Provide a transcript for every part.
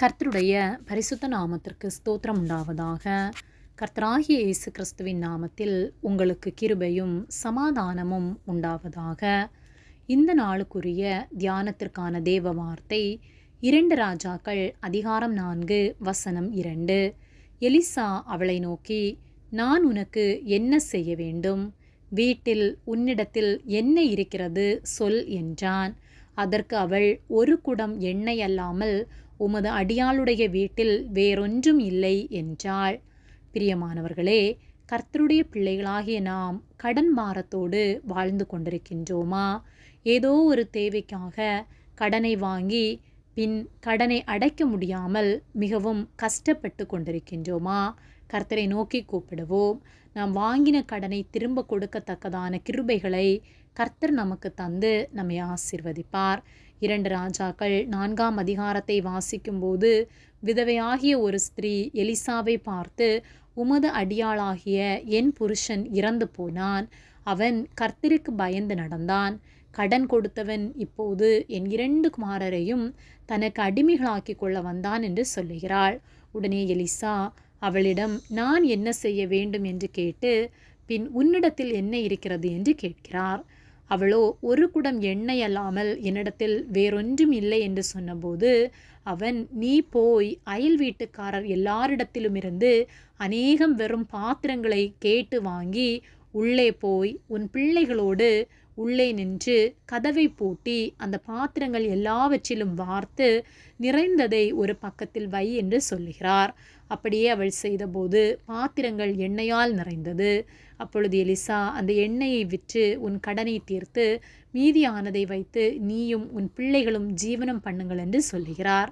கர்த்தருடைய பரிசுத்த நாமத்திற்கு ஸ்தோத்திரம் உண்டாவதாக. கர்த்தராகிய இயேசு கிறிஸ்துவின் நாமத்தில் உங்களுக்கு கிருபையும் சமாதானமும் உண்டாவதாக. இந்த நாளுக்குரிய தியானத்திற்கான தேவ வார்த்தை இரண்டு ராஜாக்கள் அதிகாரம் நான்கு வசனம் இரண்டு. எலிசா அவளை நோக்கி நான் உனக்கு என்ன செய்ய வேண்டும்? வீட்டில் உன்னிடத்தில் என்ன இருக்கிறது? சொல் என்றான். அதற்கு அவள் ஒரு குடம் எண்ணெய் அல்லாமல் உமது அடியாளுடைய வீட்டில் வேறொன்றும் இல்லை என்றாள். பிரியமானவர்களே கர்த்தருடைய பிள்ளைகளாகிய நாம் கடன் பாரத்தோடு வாழ்ந்து கொண்டிருக்கின்றோமா? ஏதோ ஒரு தேவைக்காக கடனை வாங்கி பின் கடனை அடைக்க முடியாமல் மிகவும் கஷ்டப்பட்டு கொண்டிருக்கின்றோமா? கர்த்தரை நோக்கி கூப்பிடுவோம். நாம் வாங்கின கடனை திரும்ப கொடுக்கத்தக்கதான கிருபைகளை கர்த்தர் நமக்கு தந்து நம்மை ஆசிர்வதிப்பார். இரண்டு ராஜாக்கள் நான்காம் அதிகாரத்தை வாசிக்கும்போது விதவையாகிய ஒரு ஸ்திரீ எலிசாவை பார்த்து உமது அடியாளாகிய என் புருஷன் இறந்து போனான். அவன் கர்த்தருக்கு பயந்து நடந்தான். கடன் கொடுத்தவன் இப்போது என் இரண்டு குமாரரையும் தனக்கு அடிமைகளாக்கி கொள்ள வந்தான் என்று சொல்லுகிறாள். உடனே எலிசா அவளிடம் நான் என்ன செய்ய வேண்டும்? என்று கேட்டு பின் உன்னிடத்தில் என்ன இருக்கிறது? என்று கேட்கிறார். அவளோ ஒரு குடம் எண்ணெய் அல்லாமல் என்னிடத்தில் வேறொன்றும் இல்லை என்று சொன்னபோது அவன் நீ போய் அயல் வீட்டுக்காரர் எல்லாரிடத்திலும் இருந்து அநேகம் வெறும் பாத்திரங்களை கேட்டு வாங்கி உள்ளே போய் உன் பிள்ளைகளோடு உள்ளே நின்று கதவை பூட்டி அந்த பாத்திரங்கள் எல்லாவற்றிலும் வார்த்து நிறைந்ததை ஒரு பக்கத்தில் வை என்று சொல்லுகிறார். அப்படியே அவள் செய்தபோது பாத்திரங்கள் எண்ணெயால் நிறைந்தது. அப்பொழுது எலிசா அந்த எண்ணெயை விற்று உன் கடனை தீர்த்து மீதியானதை வைத்து நீயும் உன் பிள்ளைகளும் ஜீவனம் பண்ணுங்கள் என்று சொல்லுகிறார்.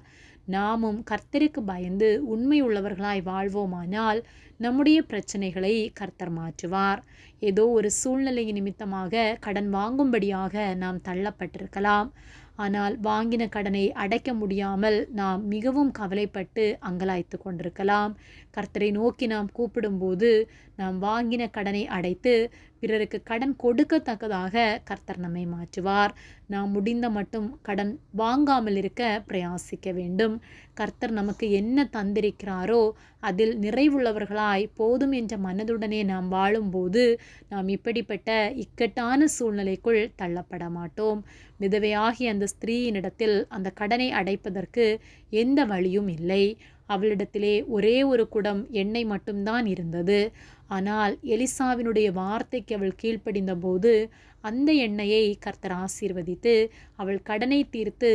நாமும் கர்த்தருக்கு பயந்து உண்மையுள்ளவர்களாய் வாழ்வோமானால் நம்முடைய பிரச்சனைகளை கர்த்தர் மாற்றுவார். ஏதோ ஒரு சூழ்நிலை நிமித்தமாக கடன் வாங்கும்படியாக நாம் தள்ளப்பட்டிருக்கலாம். ஆனால் வாங்கின கடனை அடைக்க முடியாமல் நாம் மிகவும் கவலைப்பட்டு அங்கலாய்த்து கொண்டிருக்கலாம். கர்த்தரை நோக்கி நாம் கூப்பிடும்போது நாம் வாங்கின கடனை அடைத்து பிறருக்கு கடன் கொடுக்கத்தக்கதாக கர்த்தர் நம்மை மாற்றுவார். நாம் முடிந்த மட்டும் கடன் வாங்காமல் இருக்க பிரயாசிக்க வேண்டும். கர்த்தர் நமக்கு என்ன தந்திருக்கிறாரோ அதில் நிறைவுள்ளவர்களாய் போதும் என்ற மனதுடனே நாம் வாழும்போது நாம் இப்படிப்பட்ட இக்கட்டான சூழ்நிலைக்குள் தள்ளப்பட மாட்டோம். விதவையாகி அந்த ஸ்திரீயினிடத்தில் அந்த கடனை அடைப்பதற்கு எந்த வழியும் இல்லை. அவளிடத்திலே ஒரே ஒரு குடம் எண்ணெய் மட்டும்தான் இருந்தது. ஆனால் எலிசாவினுடைய வார்த்தைக்கு அவள் கீழ்ப்படிந்த போது அந்த எண்ணெயை கர்த்தர் ஆசீர்வதித்து அவள் கடனை தீர்த்து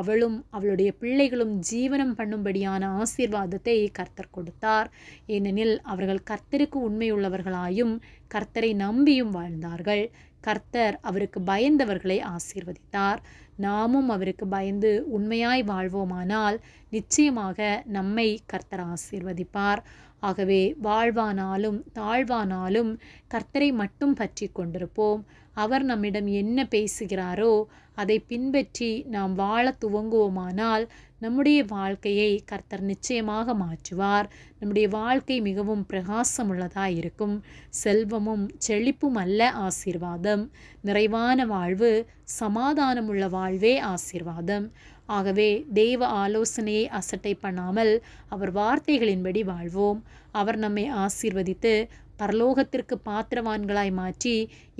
அவளும் அவளுடைய பிள்ளைகளும் ஜீவனம் பண்ணும்படியான ஆசீர்வாதத்தை கர்த்தர் கொடுத்தார். ஏனெனில் அவர்கள் கர்த்தருக்கு உண்மையுள்ளவர்களாயும் கர்த்தரை நம்பியும் வாழ்ந்தார்கள். கர்த்தர் அவருக்கு பயந்தவர்களை ஆசீர்வதித்தார். நாமும் அவருக்கு பயந்து உண்மையாய் வாழ்வோமானால் நிச்சயமாக நம்மை கர்த்தர் ஆசீர்வதிப்பார். ஆகவே வாழ்வானாலும் தாழ்வானாலும் கர்த்தரை மட்டும் பற்றி கொண்டிருப்போம். அவர் நம்மிடம் என்ன பேசுகிறாரோ அதை பின்பற்றி நாம் வாழ துவங்குவோமானால் நம்முடைய வாழ்க்கையை கர்த்தர் நிச்சயமாக மாற்றுவார். நம்முடைய வாழ்க்கை மிகவும் பிரகாசமுள்ளதாக இருக்கும். செல்வமும் செழிப்பும் அல்ல ஆசீர்வாதம். நிறைவான வாழ்வு சமாதானமுள்ள வாழ்வே ஆசீர்வாதம். ஆகவே தெய்வ ஆலோசனையை அசட்டை பண்ணாமல் அவர் வார்த்தைகளின்படி வாழ்வோம். அவர் நம்மை ஆசீர்வதித்து பரலோகத்திற்கு பாத்திரவான்களாய் மாற்றி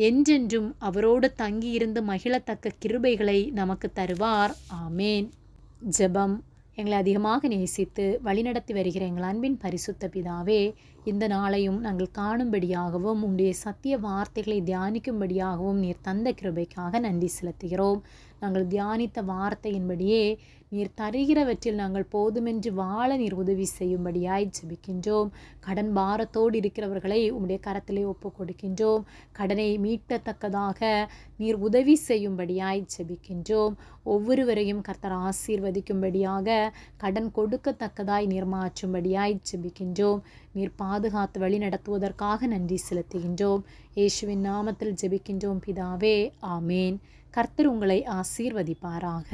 என்றென்றும் அவரோடு தங்கியிருந்து மகிழத்தக்க கிருபைகளை நமக்கு தருவார். ஆமேன். ஜெபம் எங்களை அதிகமாக நேசித்து வழிநடத்தி வருகிற எங்கள் அன்பின் பரிசுத்த பிதாவே இந்த நாளையும் நாங்கள் காணும்படியாகவும் உங்களுடைய சத்திய வார்த்தைகளை தியானிக்கும்படியாகவும் நீர் தந்த கிருபைக்காக நன்றி செலுத்துகிறோம். நாங்கள் தியானித்த வார்த்தையின்படியே நீர் தருகிறவற்றில் நாங்கள் போதுமென்று வாழ நீர் உதவி செய்யும்படியாய் ஜெபிக்கின்றோம். கடன் பாரத்தோடு இருக்கிறவர்களை உம்முடைய கரத்திலே ஒப்பு கொடுக்கின்றோம். கடனை மீட்டத்தக்கதாக நீர் உதவி செய்யும்படியாய் ஜெபிக்கின்றோம். ஒவ்வொருவரையும் கர்த்தர் ஆசீர்வதிக்கும்படியாக கடன் கொடுக்கத்தக்கதாய் நீர் மாற்றும்படியாய் ஜெபிக்கின்றோம். நீர் பாதுகாத்து வழி நடத்துவதற்காக நன்றி செலுத்துகின்றோம். இயேசுவின் நாமத்தில் ஜெபிக்கின்றோம் பிதாவே ஆமேன். கர்த்தர் உங்களை ஆசீர்வதிப்பாராக.